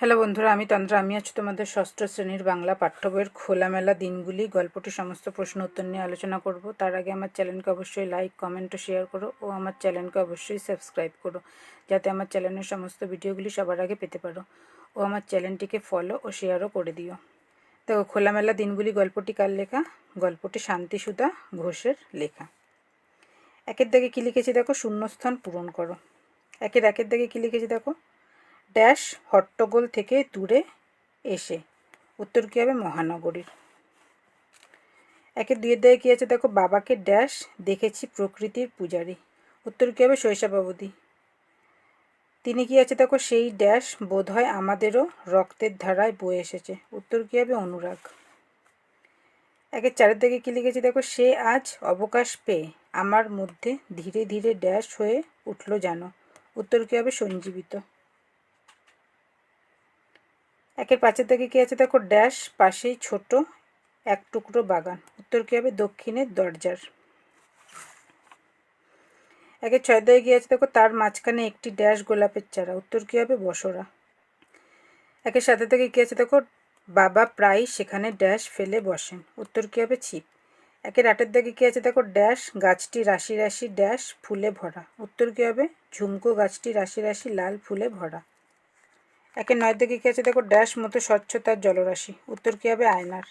Hello বন্ধুরা, আমি তন্দ্রা। আমি আছি তোমাদের ষষ্ঠ শ্রেণির বাংলা পাঠ্য বইয়ের খোলামেলা দিনগুলি, গল্পটি, সমস্ত প্রশ্ন উত্তর নিয়ে আলোচনা করব। তার আগে আমার চ্যানেলকে অবশ্যই লাইক কমেন্ট ও শেয়ার করো ও আমার চ্যানেলকে অবশ্যই সাবস্ক্রাইব করো, যাতে আমার চ্যানেলের সমস্ত ভিডিওগুলি সবার আগে পেতে পারো। ও আমার চ্যানেলটিকে ফলো ও শেয়ারও করে দিও। দেখো, খোলামেলা দিনগুলি গল্পটি কার লেখা? গল্পটি শান্তিসুধা ঘোষের লেখা। একের দাগে কী লিখেছি দেখো? শূন্যস্থান পূরণ করো। একের একের দাগে কী লিখেছি দেখো? ড্যাশ হট্টগোল থেকে দূরে এসে। উত্তর কী হবে? মহানগরীর। একের দুইয়ের দাগে কী আছে? দেখো, বাবাকে ড্যাশ দেখেছি প্রকৃতির পূজারী। উত্তর কী হবে? শৈশবাবধি তিনি কি আছে? দেখো, সেই ড্যাশ বোধ হয় আমাদেরও রক্তের ধারায় বয়ে এসেছে। উত্তর কী হবে? অনুরাগ। একের চারের দিকে কী লিখেছি? দেখো, সে আজ অবকাশ পেয়ে আমার মধ্যে ধীরে ধীরে ড্যাশ হয়ে উঠল জানো উত্তর কী হবে? সঞ্জীবিত। একের পাঁচের দিকে কী আছে? দেখো ড্যাশ পাশেই ছোট, এক টুকরো বাগান। উত্তর কী হবে? দক্ষিণের দরজার। একের ছয় দিকে কী আছে? দেখো, তার মাঝখানে একটি ড্যাশ গোলাপের চারা। উত্তর কী হবে? বসরা। একের সাথে থেকে কী আছে? দেখো, বাবা প্রায় সেখানে ড্যাশ ফেলে বসেন। উত্তর কী হবে? ছিপ। একের আটের দিকে কী আছে? দেখো ড্যাশ গাছটি রাশি রাশি ড্যাশ ফুলে ভরা। উত্তর কী হবে? ঝুমকো গাছটি রাশি রাশি লাল ফুলে ভরা। একের নয়ের দিকে কী আছে দেখো ড্যাশ মতো স্বচ্ছতার জলরাশি। উত্তর কী হবে? আয়নার।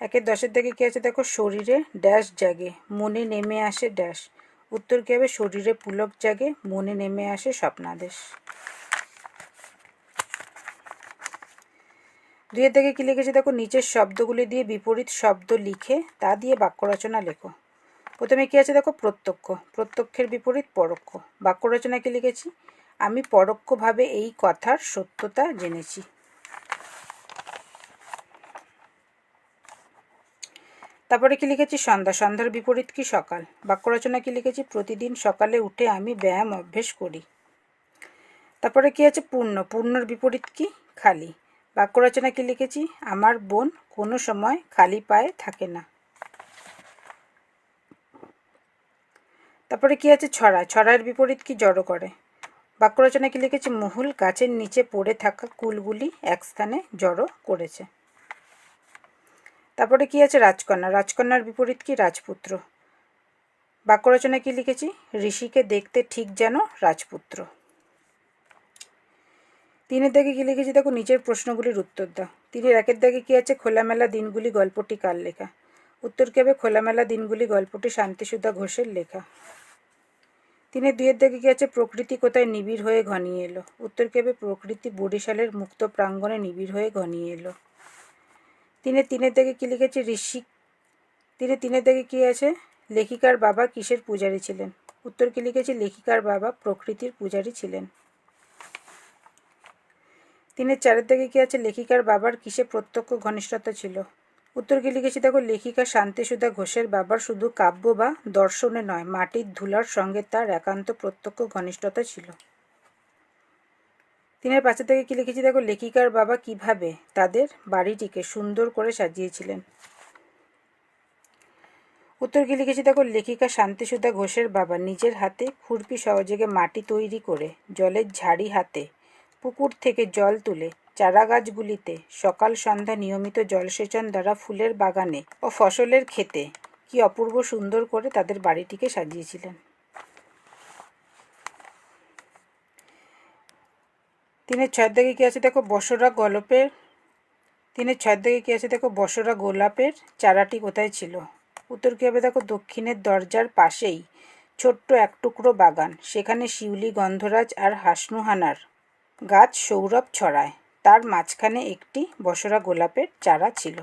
একের দশের দিকে কী আছে দেখো শরীরে ড্যাশ জাগে, মনে নেমে আসে ড্যাশ। উত্তর কী হবে? শরীরে পুলক জাগে, মনে নেমে আসে স্বপ্নাদেশ। দুইয়ের দিকে কী লিখেছে দেখো? নিচের শব্দগুলি দিয়ে বিপরীত শব্দ লিখে তা দিয়ে বাক্য রচনা লেখো। প্রথমে কী আছে দেখো? প্রত্যক্ষ। প্রত্যক্ষের বিপরীত পরোক্ষ। বাক্য রচনা কী লিখেছি? আমি পরোক্ষভাবে এই কথার সত্যতা জেনেছি। তারপরে কি লিখেছি? সন্ধ্যা। সন্ধ্যার বিপরীত কি? সকাল। বাক্য রচনা কি লিখেছি? প্রতিদিন সকালে উঠে আমি ব্যায়াম অভ্যেস করি। তারপরে কি আছে? পূর্ণ। পূর্ণর বিপরীত কি? খালি। বাক্য রচনা কি লিখেছি? আমার বোন কোনো সময় খালি পায়ে থাকে না। তারপরে কি আছে? ছড়া। ছড়ার বিপরীত কি? জড়ো করে। বাক্য রচনা কি লিখেছি? মহুল গাছের নিচে পড়ে থাকা কুলগুলি এক স্থানে জড়ো করেছে। তারপরে কি আছে? রাজকন্যা। রাজকন্যার বিপরীত কি? রাজপুত্র। বাক্য রচনা কি লিখেছি? ঋষিকে দেখতে ঠিক যেন রাজপুত্র। তিনের দাগে কি লিখেছি? দেখো, নিচের প্রশ্নগুলির উত্তর দাও। তিনের একের দাগে কি আছে? খোলামেলা দিনগুলি গল্পটি কার লেখা? উত্তর কি হবে? খোলামেলা দিনগুলি গল্পটি শান্তিসুধা ঘোষের লেখা। তিনের দুইয়ের দিকে আছে প্রকৃতি কোথায় নিবিড় হয়ে ঘনিয়ে এলো। উত্তর কি হবে প্রকৃতি বরিশালের মুক্ত প্রাঙ্গণে নিবিড় হয়ে ঘনিয়ে এলো। তিনের তিনের দিকে কি লিখেছে? ঋষি, তিনে তিনের দিকে কি আছে? লেখিকার বাবা কিসের পূজারী ছিলেন? উত্তর কি লিখেছে? লেখিকার বাবা প্রকৃতির পূজারী ছিলেন। তিনের চারের দিকে কি আছে? লেখিকার বাবার কিসে প্রত্যক্ষ ঘনিষ্ঠতা ছিল? উত্তর কি লিখেছি, দেখো, লেখিকা শান্তিসুধা ঘোষের বাবার শুধু কাব্য বা দর্শনে নয়, মাটির ধুলার সঙ্গে তার একান্ত প্রত্যক্ষ ঘনিষ্ঠতা ছিল। তিনের পাশে থেকে কি লিখেছি, দেখো, লেখিকার বাবা কীভাবে তাদের বাড়িটিকে সুন্দর করে সাজিয়েছিলেন। উত্তর কি লিখেছি, দেখো, লেখিকা শান্তিসুধা ঘোষের বাবা নিজের হাতে খুরপি সহযোগে মাটি তৈরি করে জলের ঝাড়ি হাতে পুকুর থেকে জল তুলে চারা গাছগুলিতে সকাল সন্ধ্যা নিয়মিত জলসেচন দ্বারা ফুলের বাগানে ও ফসলের ক্ষেতে কি অপূর্ব সুন্দর করে তাদের বাড়িটিকে সাজিয়েছিলেন। তিনের ছয়ের দিকে কী আছে দেখো? বসরা গল্পের। তিনের ছয়ের দিকে কী আছে দেখো? বসরা গোলাপের। চারাটি কোথায় ছিল? উত্তর কী হবে দেখো? দক্ষিণের দরজার পাশেই ছোট্ট এক টুকরো বাগান। সেখানে শিউলি, গন্ধরাজ আর হাসনুহানার গাছ সৌরভ ছড়ায়। তার মাঝখানে একটি বসরা গোলাপের চারা ছিল।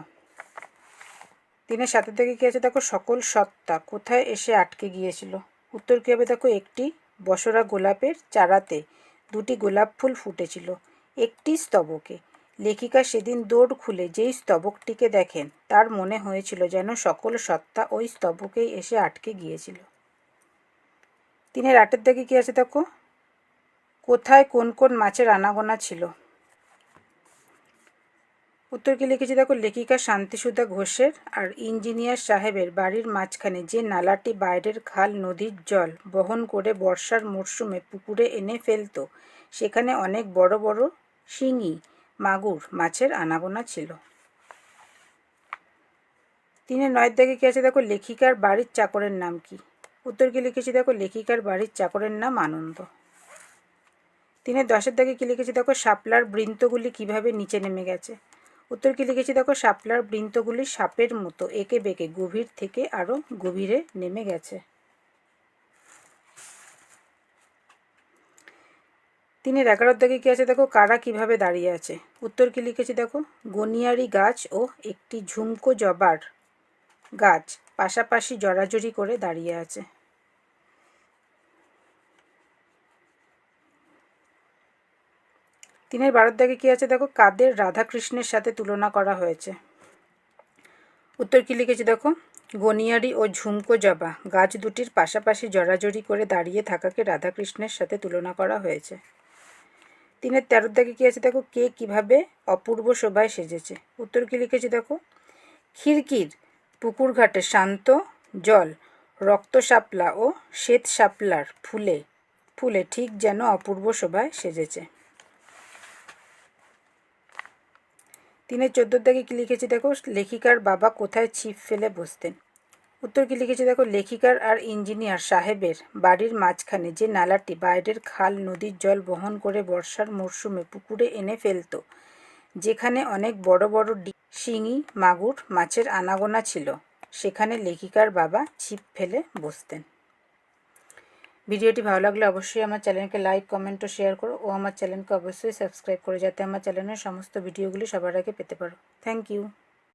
দিনের সাথে থেকে কী আছে? দেখো, সকল সত্তা কোথায় এসে আটকে গিয়েছিল? উত্তর কী হবে? দেখো, একটি বসরা গোলাপের চারাতে দুটি গোলাপ ফুল ফুটেছিল। একটি স্তবকে। লেখিকা সেদিন দৌড় খুলে যেই স্তবকটিকে দেখেন, তার মনে হয়েছিল যেন সকল সত্তা ওই স্তবকেই এসে আটকে গিয়েছিল। তিনের আটের দিকে কী আছে? দেখো, কোথায় কোন কোন মাছের আনাগোনা ছিল? উত্তর কি লিখেছি দেখো লেখিকা শান্তিসুধা ঘোষের আর ইঞ্জিনিয়ার সাহেবের বাড়ির মাঝখানে যে নালাটি বাইরের খাল, নদীর জল বহন করে বর্ষার মরশুমে পুকুরে এনে ফেলত, সেখানে অনেক বড় বড় শিঙি, মাগুর মাছের আনাগোনা ছিল। তিনের নয়ের দাগে কী আছে দেখো লেখিকার বাড়ির চাকরের নাম কি? উত্তর কি লিখেছি দেখো লেখিকার বাড়ির চাকরের নাম আনন্দ। তিনের দশের দাগে কী লিখেছি দেখো শাপলার বৃন্তগুলি কীভাবে নিচে নেমে গেছে? উত্তর কি লিখেছি? দেখো, শাপলার বৃন্তগুলি সাপের মতো, একে বেঁকে গভীর থেকে আরও গভীরে নেমে গেছে। তিনের এগারোর দাগে কী আছে? দেখো, কারা কীভাবে দাঁড়িয়ে আছে? উত্তর কি লিখেছি? দেখো, গনিয়ারি গাছ ও একটি ঝুমকো জবার গাছ পাশাপাশি জড়াজড়ি করে দাঁড়িয়ে আছে। তিনের বারোর দাগে কী আছে দেখো? কাদের রাধাকৃষ্ণের সাথে তুলনা করা হয়েছে? উত্তর কি লিখেছি দেখো? গনিয়ারি ও ঝুমকো জবা, গাছ দুটির পাশাপাশি জড়াজড়ি করে দাঁড়িয়ে থাকাকে রাধাকৃষ্ণের সাথে তুলনা করা হয়েছে। তিনের তেরোর দাগে কী আছে দেখো? কে কীভাবে অপূর্ব শোভায় সেজেছে? উত্তর কি লিখেছি দেখো? খিড়কির পুকুর ঘাটে শান্ত জল, রক্ত শাপলা ও শ্বেত শাপলার ফুলে ফুলে ঠিক যেন অপূর্ব শোভায় সেজেছে। তিনের চোদ্দোর দাগে কী লিখেছি দেখো? লেখিকার বাবা কোথায় ছিপ ফেলে বসতেন? উত্তর কি লিখেছি দেখো? লেখিকার আর ইঞ্জিনিয়ার সাহেবের বাড়ির মাঝখানে যে নালাটি বাইরের খাল, নদীর জল বহন করে বর্ষার মরশুমে পুকুরে এনে ফেলত, যেখানে অনেক বড় বড় শিঙি, মাগুর, মাছের আনাগোনা ছিল, সেখানে লেখিকার বাবা ছিপ ফেলে বসতেন। ভিডিওটি ভালো লাগলে অবশ্যই আমার চ্যানেলকে লাইক, কমেন্ট ও শেয়ার করো। ও আমার চ্যানেলকে অবশ্যই সাবস্ক্রাইব করো, যাতে আমার চ্যানেলের সমস্ত ভিডিওগুলি সবার আগে পেতে পারো। Thank you.